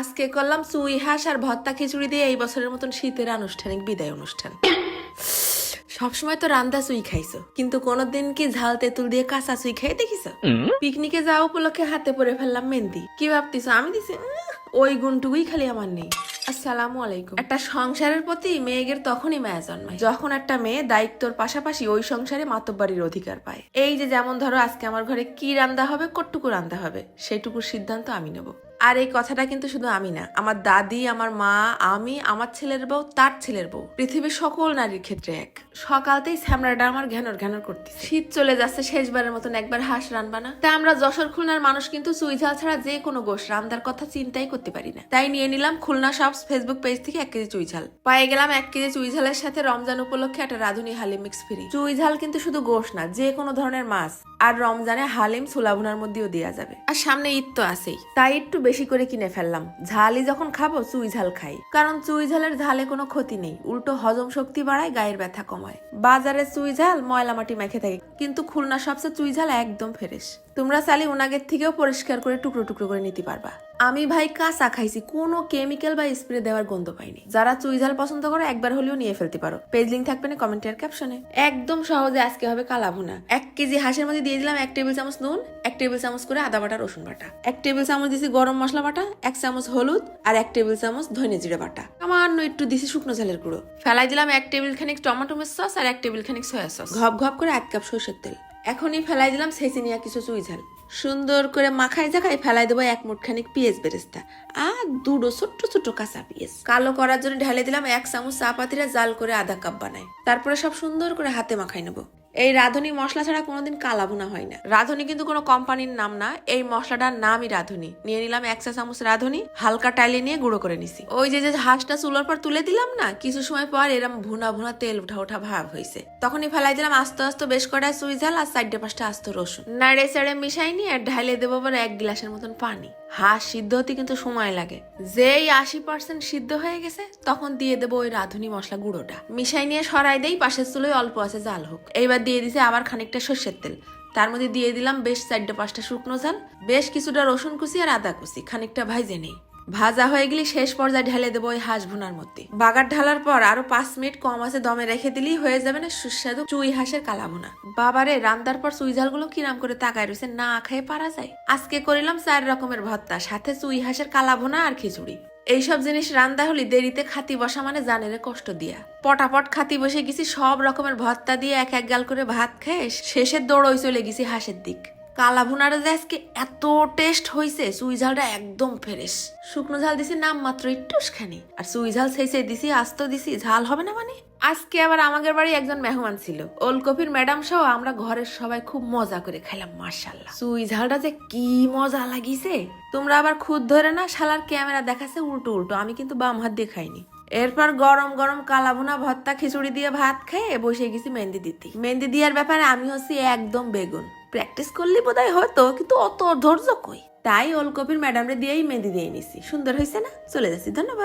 আজকে করলাম চুই হাঁস আর ভত্তা খিচুড়ি দিয়ে এই বছরের মতন শীতের আনুষ্ঠানিক বিদায় অনুষ্ঠান। সবসময় তো রান্দা চুই খাইছো কিন্তু কোনোদিন কি ঝাল তেঁতুল দিয়ে কাঁচা চুই খাই দেখিছো? পিকনিকে যাওয়া উপলক্ষে হাতে পরে ফেললাম মেহেন্দি। কি ভাবতিস আমি দিছি ওই গুণটুকুই খালি আমার নেই। আসসালামু আলাইকুম। একটা সংসারের প্রতি মেয়েদের তখনই মায়া জন্মায়। যখন একটা মেয়ে দায়িত্বর পাশাপাশি ওই সংসারে মাতব্বাড়ির অধিকার পায়। এই যে যেমন ধরো আজকে আমার ঘরে কি রান্দা হবে কটুকু রান্দা হবে সেইটুকুর সিদ্ধান্ত আমি নেব। আর এই কথাটা কিন্তু শুধু আমি না, আমার দাদি, আমার মা, আমি, আমার ছেলের বউ, তার ছেলের বউ, পৃথিবীর সকল নারীর ক্ষেত্রে এক। সকালতেই স্যামরাটা আমার ঘ্যানর ঘ্যানর করতে শীত চলে যাচ্ছে, শেষবারের মতন একবার হাঁস রানবা না। তাই আমরা যশোর খুলনার মানুষ কিন্তু চুই ঝাল ছাড়া যে কোনো গোশ, রান্দার কথা চিন্তাই করতে পারি না। তাই নিয়ে নিলাম খুলনা শপস ফেসবুক পেজ থেকে এক কেজি চুই ঝাল। পায়ে গেলাম এক কেজি চুইঝালের সাথে রমজান উপলক্ষে একটা রাধুনি হালি মিক্স ফ্রি চুইঝাল কিন্তু শুধু গোশ না, যে কোনো ধরনের মাছ। আর রমজানে হালিম সুলাভুনার মধ্যেও দেওয়া যাবে। আর সামনে ঈদ তো আছেই। তাই একটু বেশি করে কিনে ফেললাম। ঝালই যখন খাব চুই ঝাল খাই। কারণ চুই ঝালের ঝালে কোনো ক্ষতি নেই। উল্টো হজম শক্তি বাড়ায় গায়ের ব্যথা কমায়। বাজারে চুই ঝাল ময়লা মাটি মেখে থাকে। কিন্তু খুলনা সবচেয়ে চুই ঝাল একদম ফ্রেশ। তোমরা চাইলে উনাগের থেকেও পরিষ্কার করে টুকরো টুকরো করে নিতে পারবা। আমি ভাই কাঁচা খাইছি, কোনো কেমিক্যাল বা স্প্রে দেওয়ার গন্ধ পাইনি। যারা চুই ঝাল পছন্দ করে, একবার হলেও নিয়ে ফেলতে পারো। পেজ লিঙ্ক থাকবে না কমেন্টের ক্যাপশনে একদম সহজে আজকে হবে কালা ভুনা এক কেজি হাঁসের মধ্যে দিয়ে দিলাম এক টেবিল চামচ নুন, এক টেবিল চামচ করে আদা বাটা, রসুন বাটা। এক টেবিল চামচ দিছি গরম মশলা বাটা, এক চামচ হলুদ, আর এক টেবিল চামচ ধনে জিরে বাটা। সামান্য একটু দিছি শুকনো ঝালের গুঁড়ো। ফেলাই দিলাম এক টেবিল খানিক টমেটো সস আর এক টেবিল খানিক সয়া সস ঘপ ঘপ করে এক কাপ সরষের তেল। এখনই ফেলাই দিলাম ছেঁচে নিয়ে কিছু চুই ঝাল। সুন্দর করে মাখাই জাখাই ফেলাই দেবো এক মুঠ খানিক পেঁয়াজ বেরেস্তা আর দুটো ছোট্ট ছোট্ট কাঁচা পেঁয়াজ। কালো করার জন্য ঢেলে দিলাম এক চামচ চা পাতিরা জাল করে আধা কাপ বানাই। তারপরে সব সুন্দর করে হাতে মাখাই নেব। এই রাঁধুনি মশলা ছাড়া কোনোদিন কালা ভুনা হয় না। রাঁধুনি কিন্তু কোনো কোম্পানির নাম না। এই মশলাটার নামই রাঁধুনি। নিয়ে নিলাম এক চা চামচ রাঁধুনি, হালকা টাইলে নিয়ে গুঁড়ো করে নিছি। ওই যে যে হাঁসটা চুলোর পর তুলে দিলাম না, কিছু সময় পর এরম ভুনা ভুনা তেল উঠা উঠা ভাব হয়েছে। তখনই ফেলাই দিলাম আস্তে আস্তে বেশ কটা সুই ঝাল আর চারটে পাঁচটা আস্ত রসুন। নাড়ে চাড়ে মিশাই নিয়ে ঢাইলে দেবো আবার এক গ্লাসের মতন পানি। হাঁস সিদ্ধ হতে কিন্তু সময় লাগে। যেই আশি পার্সেন্ট সিদ্ধ হয়ে গেছে, তখন দিয়ে দেবো ওই রাঁধুনি মশলা গুঁড়োটা। মিশাই নিয়ে সরাই দেই, পাশের চুলোয় অল্প আছে জাল হোক। এইবার দিয়ে দিছে আবার খানিকটা সর্ষের তেল। তার মধ্যে দিয়ে দিলাম বেশ চারটে পাঁচটা শুকনো ঝাল, বেশ কিছুটা রসুন কুচি আর আদা কুচি। খানিকটা ভাইজে নেই। ভাজা হয়ে গেলে শেষ পর্যায়ে ঢেলে দেবো ওই হাঁস ভুনার মধ্যে। বাগার ঢালার পর আরও পাঁচ মিনিট কম আছে, দমে রেখে দিলেই হয়ে যাবে না সুস্বাদু চুই হাঁসের কালা ভুনা বাবারে রান্দার পর চুই ঝালগুলো কিরাম করে তাকায় রয়েছে, না খেয়ে পারা যায়। আজকে করিলাম চার রকমের ভর্তা, সাথে চুই হাঁসের কালা ভুনা আর খিচুড়ি। এইসব জিনিস রান্দা হলে দেরিতে খাতি বসা মানে জানেরে কষ্ট দিয়া। পটাপট খাতি বসে গেছি, সব রকমের ভর্তা দিয়ে এক এক গাল করে ভাত খেয়ে শেষের দৌড়ই চলে গেছি হাঁসের দিক। কালা ভুনারে যে আজকে এত টেস্ট হয়েছে চুই ঝালটা একদম ফ্রেশ শুকনো ঝাল দিছি নাম মাত্র একটুখানি আর চুই ঝাল সেই সেই দিছি আস্ত দিছি, ঝাল হবে না মানে? আজকে আবার আমাদের বাড়ি একজন মেহমান ছিল। ওলকপির ম্যাডাম সহ আমরা ঘরের সবাই খুব মজা করে খাইলাম মার্শাল্লাহ চুই ঝালটা যে কি মজা লাগিছে। তোমরা আবার খুদ ধরে না, শালার ক্যামেরা দেখাচ্ছে উল্টো উল্টো, আমি কিন্তু বাম হাত দিয়ে খাইনি। এরপর গরম গরম কালাভুনা ভর্তা খিচুড়ি দিয়ে ভাত খেয়ে বসে গেছি মেহেন্দি দিতে। মেহেন্দি দেওয়ার ব্যাপারে আমি হচ্ছি একদম বেগুন। প্র্যাকটিস করলে বোধহয় হয়তো কিন্তু অত ধৈর্য কই? তাই ওলকপির ম্যাডামরে দিয়েই মেহেদি দিয়ে নিছি সুন্দর হয়েছে না? চলে যাচ্ছি, ধন্যবাদ।